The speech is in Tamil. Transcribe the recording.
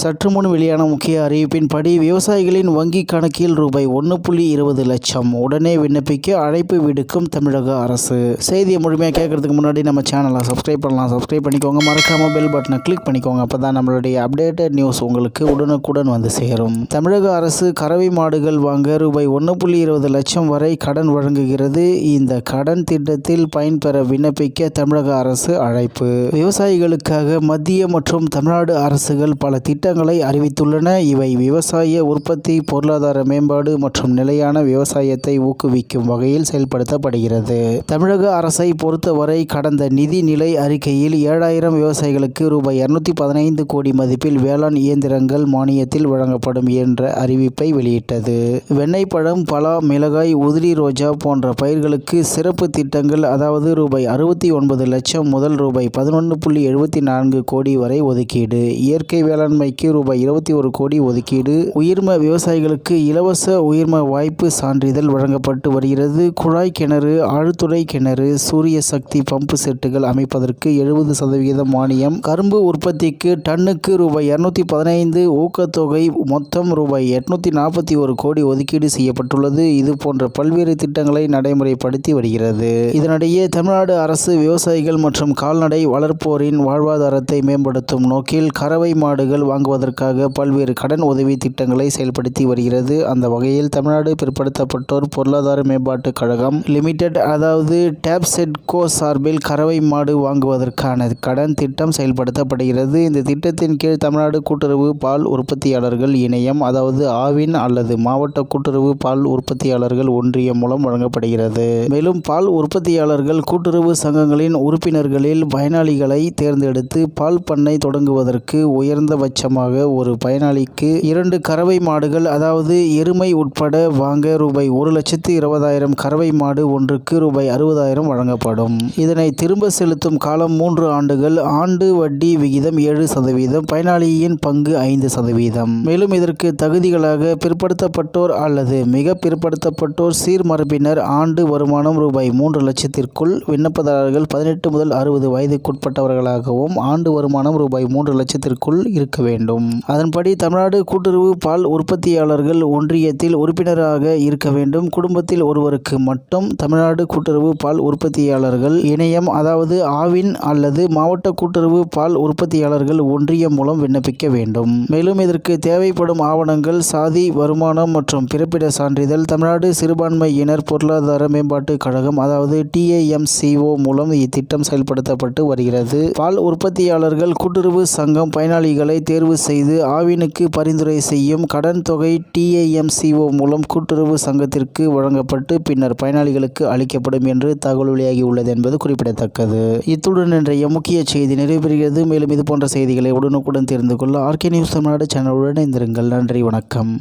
சற்று முன் வெளியான முக்கிய அறிவிப்பின்படி விவசாயிகளின் வங்கி கணக்கில் ரூபாய் ஒன்று புள்ளி இருபது லட்சம். உடனே விண்ணப்பிக்க அழைப்பு விடுக்கும் தமிழக அரசு. செய்தியை முழுமையாக கேட்கறதுக்கு முன்னாடி நம்ம சேனலை சப்ஸ்கிரைப் பண்ணலாம். சப்ஸ்கிரைப் பண்ணிக்கோங்க. மறக்காமல் பெல் பட்டனை கிளிக் பண்ணிக்கோங்க. அப்போ தான் நம்மளுடைய அப்டேட்டட் நியூஸ் உங்களுக்கு உடனுக்குடன் வந்து சேரும். தமிழக அரசு கறவை மாடுகள் வாங்க ரூபாய் ஒன்று புள்ளி இருபது லட்சம் வரை கடன் வழங்குகிறது. இந்த கடன் திட்டத்தில் பயன்பெற விண்ணப்பிக்க தமிழக அரசு அழைப்பு. விவசாயிகளுக்காக மத்திய மற்றும் தமிழ்நாடு அரசுகள் பல திட்டங்களை அறிவித்துள்ளன. இவை விவசாய உற்பத்தி பொருளாதார மேம்பாடு மற்றும் நிலையான விவசாயத்தை ஊக்குவிக்கும் வகையில் செயல்படுத்தப்படுகிறது. தமிழக அரசை பொறுத்தவரை கடந்த நிதி நிலை அறிக்கையில் ஏழாயிரம் விவசாயிகளுக்கு ரூபாய் இருநூத்தி பதினைந்து கோடி மதிப்பில் வேளாண் இயந்திரங்கள் மானியத்தில் வழங்கப்படும் என்ற அறிவிப்பை வெளியிட்டது. வெண்ணெய் பழம் பலா மிளகாய் உதிரி ரோஜா போன்ற பயிர்களுக்கு சிறப்பு திட்டங்கள் அதாவது ரூபாய் அறுபத்தி ஒன்பது லட்சம் முதல் ரூபாய் பதினொன்று புள்ளி எழுபத்தி நான்கு கோடி வரை ஒதுக்கீடு. இயற்கை வேளாண்மைக்கு ரூபாய் இருபத்தி ஒரு கோடி ஒதுக்கீடு. உயிர்ம விவசாயிகளுக்கு இலவச உயிர்ம வாய்ப்பு சான்றிதழ் வழங்கப்பட்டு வருகிறது. குழாய் கிணறு ஆழ்துறை கிணறு சூரிய சக்தி பம்பு செட்டுகள் அமைப்பதற்கு எழுபது சதவிகிதம் மானியம். கரும்பு உற்பத்திக்கு டன்னுக்கு ரூபாய் இருநூத்தி பதினைந்து ஊக்கத்தொகை மொத்தம் ரூபாய் எட்நூத்தி நாற்பத்தி ஒரு கோடி ஒதுக்கீடு செய்யப்பட்டுள்ளது. இது போன்ற பல்வேறு திட்டங்களை நடைமுறைப்படுத்தி வருகிறது. இதனிடையே தமிழ்நாடு அரசு விவசாயிகள் மற்றும் கால்நடை வளர்ப்போரின் வாழ்வாதாரத்தை மேம்படுத்தும் நோக்கில் கறவை மாடுகள் வழங்குவதற்காக பல்வேறு கடன் உதவி திட்டங்களை செயல்படுத்தி வருகிறது. அந்த வகையில் தமிழ்நாடு பிற்படுத்தப்பட்டோர் பொருளாதார மேம்பாட்டுக் கழகம் லிமிடெட் அதாவது டேப்செட்கோ சார்பில் கறவை மாடு வாங்குவதற்கான கடன் திட்டம் செயல்படுத்தப்படுகிறது. இந்த திட்டத்தின் கீழ் தமிழ்நாடு கூட்டுறவு பால் உற்பத்தியாளர்கள் இணையம் அதாவது ஆவின் அல்லது மாவட்ட கூட்டுறவு பால் உற்பத்தியாளர்கள் ஒன்றியம் மூலம் வழங்கப்படுகிறது. மேலும் பால் உற்பத்தியாளர்கள் கூட்டுறவு சங்கங்களின் உறுப்பினர்களில் பயனாளிகளை தேர்ந்தெடுத்து பால் பண்ணை தொடங்குவதற்கு உயர்ந்தபட்சமாக ஒரு பயனாளிக்கு இரண்டு கறவை மாடுகள் அதாவது எருமை உட்பட வாங்க ரூபாய் ஒரு லட்சத்து இருபதாயிரம் கறவை மாடு ஒன்றுக்கு ரூபாய் அறுபதாயிரம் வழங்கப்படும். இதனை திரும்ப செலுத்தும் காலம் மூன்று ஆண்டுகள் ஆண்டு வட்டி விகிதம் ஏழு சதவீதம் பயனாளியின் பங்கு ஐந்து சதவீதம். மேலும் இதற்கு தகுதிகளாக பிற்படுத்தப்பட்டோர் அல்லது மிக பிற்படுத்தப்பட்டோர் சீர்மரபினர் ஆண்டு வருமானம் ரூபாய் மூன்று லட்சத்திற்குள் விண்ணப்பதாரர்கள் பதினெட்டு முதல் அறுபது வயதுக்குட்பட்டவர்களாகவும் ஆண்டு வருமானம் ரூபாய் மூன்று லட்சத்திற்குள் இருக்க வேண்டும். அதன்படி தமிழ்நாடு கூட்டுறவு பால் உற்பத்தியாளர்கள் ஒன்றியத்தில் உறுப்பினராக இருக்க வேண்டும். குடும்பத்தில் ஒருவருக்கு மட்டும் தமிழ்நாடு கூட்டுறவு பால் உற்பத்தியாளர்கள் இணையம் அதாவது ஆவின் அல்லது மாவட்ட கூட்டுறவு பால் உற்பத்தியாளர்கள் ஒன்றியம் மூலம் விண்ணப்பிக்க வேண்டும். மேலும் இதற்கு தேவைப்படும் ஆவணங்கள் சாதி வருமானம் மற்றும் பிறப்பிட சான்றிதழ் தமிழ்நாடு சிறுபான்மையினர் பொருளாதார மேம்பாட்டுக் கழகம் அதாவது டிஏஎம்சிஓ மூலம் இத்திட்டம் செயல்படுத்தப்பட்டு வருகிறது. பால் உற்பத்தியாளர்கள் கூட்டுறவு சங்கம் பயனாளிகளை தேர்வு செய்து ஆவினுக்கு பரிந்துரை செய்யும் கடன் தொகை டிஏஎம்சிஓ மூலம் கூட்டுறவு சங்கத்திற்கு வழங்கப்பட்டு பின்னர் பயனாளிகளுக்கு அளிக்கப்படும் என்று தகவல் வெளியாகியுள்ளது என்பது குறிப்பிடத்தக்கது. இத்துடன் இன்றைய முக்கிய செய்தி நிறைவேறுகிறது மேலும் இது போன்ற செய்திகளை உடனுக்குடன் தெரிந்து கொள்ள ஆர்கே நியூஸ் தமிழ்நாடு சேனலுடன் இணைந்திருங்கள். நன்றி வணக்கம்.